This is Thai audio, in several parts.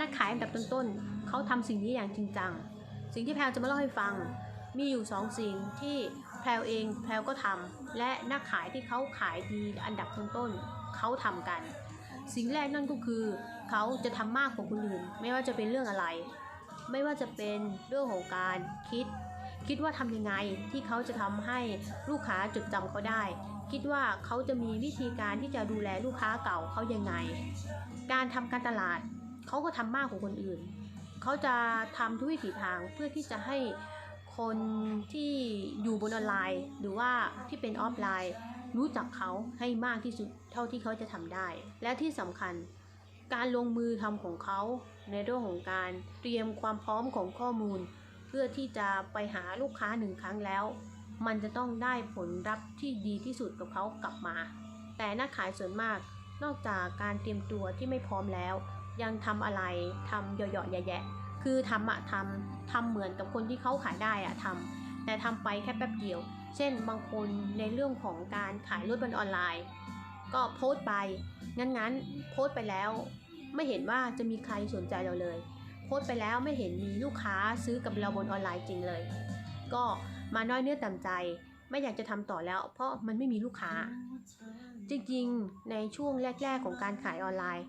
นักขายอันดับต้นๆเขาทำสิ่งนี้อย่างจริงจัง สิ่งที่แพลวจะมาเล่าให้ฟัง มีอยู่สองสิ่งที่แพลวเองแพลวก็ทำและนักขายที่เขาขายดีอันดับต้นๆเขาทำกัน สิ่งแรกนั่นก็คือเขาจะทำมากกว่าคนอื่น ไม่ว่าจะเป็นเรื่องอะไร ไม่ว่าจะเป็นเรื่องของการคิด คิดว่าทำยังไงที่เขาจะทำให้ลูกค้าจดจำเขาได้คิดว่าเขาจะมีวิธีการที่จะดูแลลูกค้าเก่าเขายังไง การทำการตลาด เขาก็ทำมากกว่าคนอื่น เขาจะทำทุกวิถีทางเพื่อที่จะให้คนที่อยู่บนออนไลน์ หรือว่าที่เป็นออฟไลน์ รู้จักเขาให้มากที่สุดเท่าที่เขาจะทำได้ และที่สำคัญการลงมือทำของเขาในเรื่องของการเตรียมความพร้อมของข้อมูล เพื่อที่จะไปหาลูกค้าหนึ่งครั้งแล้ว มันจะต้องได้ผลลัพธ์ที่ดีที่สุดกับเขากลับมา แต่นักขายส่วนมากนอกจากการเตรียมตัวที่ไม่พร้อมแล้ว ยังทำอะไรทำเหยาะๆแยะๆคือทำอะทำทำเหมือนกับคนที่เขาขายได้อะทำแต่ทำไปแค่แป๊บเดียว เช่นบางคนในเรื่องของการขายรถบนออนไลน์ ก็โพสต์ไปงั้นๆโพสต์ไปแล้ว ไม่เห็นว่าจะมีใครสนใจเราเลย โพสต์ไปแล้วไม่เห็นมีลูกค้าซื้อกับเราบนออนไลน์จริงเลย ก็มาน้อยเนื้อต่ำใจไม่อยากจะทำต่อแล้ว เพราะมันไม่มีลูกค้า จริงๆ ในช่วงแรก ๆ ของการขายออนไลน์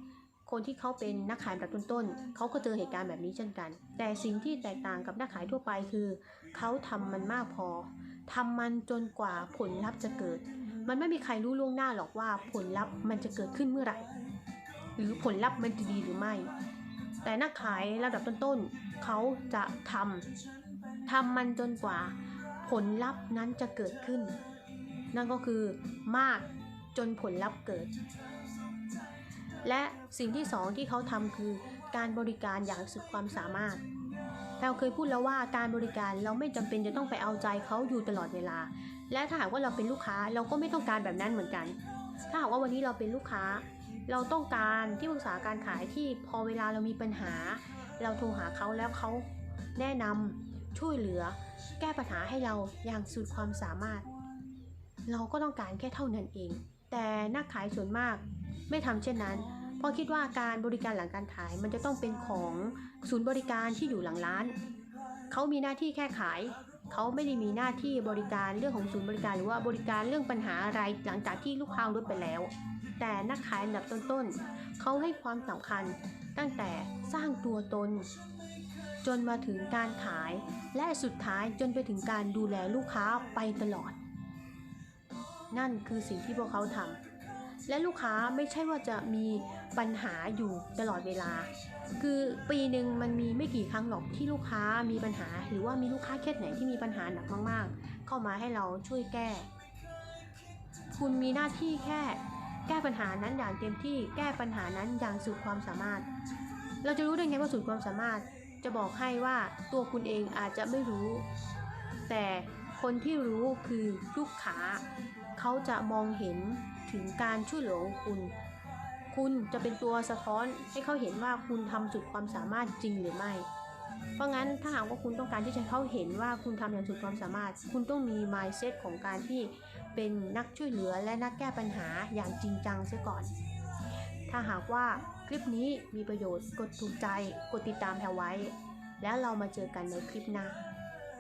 คนที่เขาเป็นนักขายแบบต้นๆเขาก็เจอเหตุการณ์แบบนี้เช่นกัน แต่สิ่งที่แตกต่างกับนักขายทั่วไปคือเขาทำมันมากพอทำมันจนกว่าผลลัพธ์จะเกิด มันไม่มีใครรู้ล่วงหน้าหรอกว่าผลลัพธ์มันจะเกิดขึ้นเมื่อไหร่ หรือผลลัพธ์มันจะดีหรือไม่ แต่นักขายระดับต้นๆเขาจะทำทำมันจนกว่าผลลัพธ์นั้นจะเกิดขึ้น นั่นก็คือมากจนผลลัพธ์เกิด และสิ่งที่สองที่เขาทำคือการบริการอย่างสุดความสามารถ เราเคยพูดแล้วว่าการบริการเราไม่จำเป็นจะต้องไปเอาใจเขาอยู่ตลอดเวลา และถ้าหากว่าเราเป็นลูกค้าเราก็ไม่ต้องการแบบนั้นเหมือนกัน ถ้าหากว่าวันนี้เราเป็นลูกค้า เราต้องการที่ปรึกษาการขายที่พอเวลาเรามีปัญหา เราโทรหาเขาแล้วเขาแนะนำช่วยเหลือ แก้ปัญหาให้เราอย่างสุดความสามารถ เราก็ต้องการแค่เท่านั้นเอง แต่นักขายส่วนมาก ไม่ทำเช่นนั้น เพราะคิดว่าการบริการหลังการขายมันจะต้องเป็นของศูนย์บริการที่อยู่หลังร้าน เขามีหน้าที่แค่ขาย เขาไม่ได้มีหน้าที่บริการเรื่องของศูนย์บริการ หรือว่าบริการเรื่องปัญหาอะไรหลังจากที่ลูกค้ารถไปแล้ว แต่นักขายอันดับต้นๆเขาให้ความสำคัญตั้งแต่สร้างตัวตน จนมาถึงการขาย และสุดท้ายจนไปถึงการดูแลลูกค้าไปตลอด นั่นคือสิ่งที่พวกเขาทำ และลูกค้าไม่ใช่ว่าจะมีปัญหาอยู่ตลอดเวลา คือปีหนึ่งมันมีไม่กี่ครั้งหรอกที่ลูกค้ามีปัญหา หรือว่ามีลูกค้าเคสไหนที่มีปัญหาหนักมากๆ เข้ามาให้เราช่วยแก้ คุณมีหน้าที่แค่แก้ปัญหานั้นอย่างเต็มที่แก้ปัญหานั้นอย่างสุดความสามารถ เราจะรู้ได้ไงว่าสุดความสามารถจะบอกให้ว่าตัวคุณเองอาจจะไม่รู้ แต่ คนที่รู้คือลูกค้า เขาจะมองเห็นถึงการช่วยเหลือของคุณ คุณจะเป็นตัวสะท้อนให้เขาเห็นว่าคุณทำสุดความสามารถจริงหรือไม่ เพราะงั้นถ้าหากว่าคุณต้องการที่จะให้เขาเห็นว่าคุณทำอย่างสุดความสามารถ คุณต้องมี mindset ของการที่เป็นนักช่วยเหลือและนักแก้ปัญหาอย่างจริงจังเสียก่อน ถ้าหากว่าคลิปนี้มีประโยชน์กดถูกใจ กดติดตามแพรไว้ แล้วเรามาเจอกันในคลิปหน้า